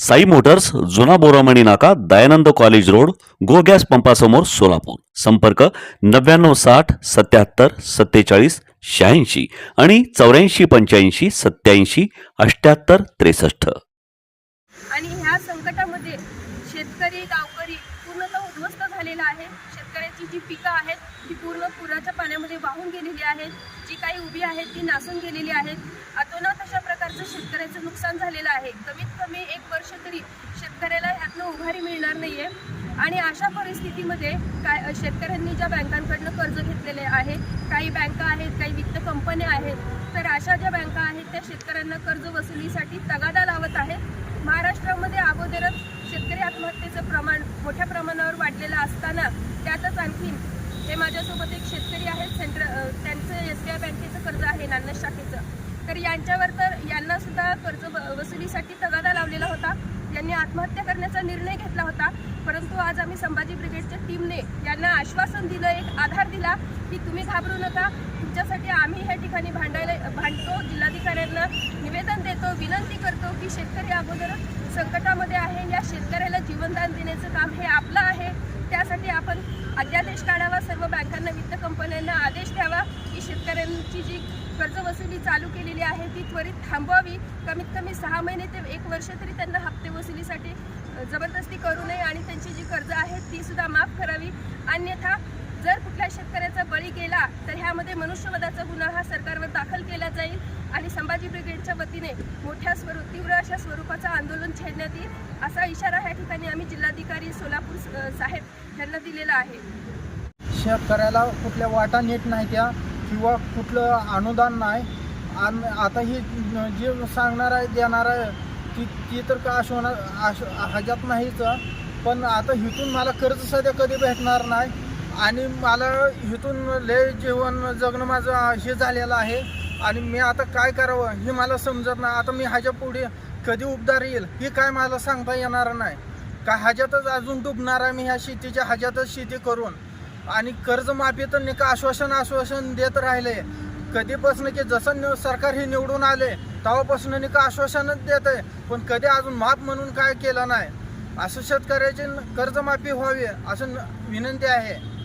Sai Motors जुना बोरामणी नाका Dayanand college road go gas पंपासमोर Solapur. संपर्क नव्याण्णव साठ सत्याहत्तर सत्तेचाळीस शहाऐंशी आणि चौऱ्याऐंशी पंच्याऐंशी सत्याऐंशी अठ्याहत्तर त्रेसष्ट. आणि ह्या संकटामध्ये शेतकरी गावकरी पूर्णतः उद्ध्वस्त झालेला आहे. शेतकऱ्याची जी पिकं आहेत ती पूर्ण पुराच्या पाण्यामध्ये वाहून गेलेली आहेत. जी काही उभी आहेत ती नासून गेलेली आहेत. अतोनात शेतकऱ्याचं नुकसान झालेलं आहे. कमीत कमी एक वर्ष तरी शेतकऱ्याला यातनं उभारी मिळणार नाही आहे आणि अशा परिस्थितीमध्ये काय शेतकऱ्यांनी ज्या बँकांकडनं कर्ज घेतलेले आहे काही बँका आहेत काही वित्त कंपन्या आहेत तर अशा ज्या बँका आहेत त्या शेतकऱ्यांना कर्ज वसुलीसाठी तगादा लावत आहेत. महाराष्ट्रामध्ये अगोदरच शेतकरी आत्महत्येचं प्रमाण मोठ्या प्रमाणावर वाढलेलं असताना त्यातच आणखीन हे माझ्यासोबत एक शेतकरी आहेत सेंट्र त्यांचं एस बी आय बँकेचं कर्ज आहे नान्नज शाखेचं. तर यांच्यावर तर यांना सुद्धा कर्ज व- वसुलीसाठी तगादा लावलेला होता. यांनी आत्महत्या करण्याचा निर्णय घेतला होता. परंतु आज आम्ही संभाजी ब्रिगेडच्या टीमने यांना आश्वासन दिलं एक आधार दिला की तुम्ही घाबरू नका. तुमच्यासाठी आम्ही ह्या ठिकाणी भांडायला भांडतो जिल्हाधिकाऱ्यांना निवेदन देतो विनंती करतो की शेतकरी अगोदर संकटामध्ये आहे. या शेतकऱ्याला जीवनदान देण्याचं काम हे आपलं आहे. त्यासाठी आपण अध्यादेश काढावा. सर्व बँकांना वित्त कंपन्यांना आदेश द्यावा. शेतकऱ्यांची जी कर्ज वसुली चालू केलेली आहे ती त्वरित थांबवावी. कमीत कमी सहा महिने ते एक वर्ष तरी त्यांना हप्ते वसुलीसाठी जबरदस्ती करू नये आणि त्यांची जी कर्ज आहेत ती सुद्धा माफ करावी. अन्यथा जर कुठल्या शेतकऱ्याचा बळी गेला तर ह्यामध्ये मनुष्यवधाचा गुन्हा हा सरकारवर दाखल केला जाईल आणि संभाजी ब्रिगेडच्या वतीने मोठ्या स्वरूप तीव्र अशा स्वरूपाचं आंदोलन छेडण्यात येईल असा इशारा ह्या ठिकाणी आम्ही जिल्हाधिकारी सोलापूर साहेब यांना दिलेला आहे. शेतकऱ्याला कुठल्या वाटा नीट नाही त्या. किंवा कुठलं अनुदान नाही. आणि आता ही जे सांगणार आहे देणार आहे ती ती तर का आश्वना आश ह्याच्यात नाहीच पण आता इथून मला कर्ज सध्या कधी भेटणार नाही. आणि मला इथून लय जीवन जगणं माझं हे झालेलं आहे. आणि मी आता काय करावं हे मला समजत नाही. आता मी ह्याच्या पुढे कधी उबदार येईल हे काय मला सांगता येणार नाही. का ह्याच्यातच अजून डुबणार आहे मी ह्या शेतीच्या ह्याच्यातच शेती करून. आणि कर्जमाफी तर आश्वासन आश्वासन देत राहिले. कधीपासून की जसं नि- सरकार हे निवडून आले तेव्हापासून निका आश्वासनच देत आहे. पण कधी अजून माफ म्हणून काय केलं नाही? असं शेतकऱ्याची कर्जमाफी व्हावी असं विनंती आहे.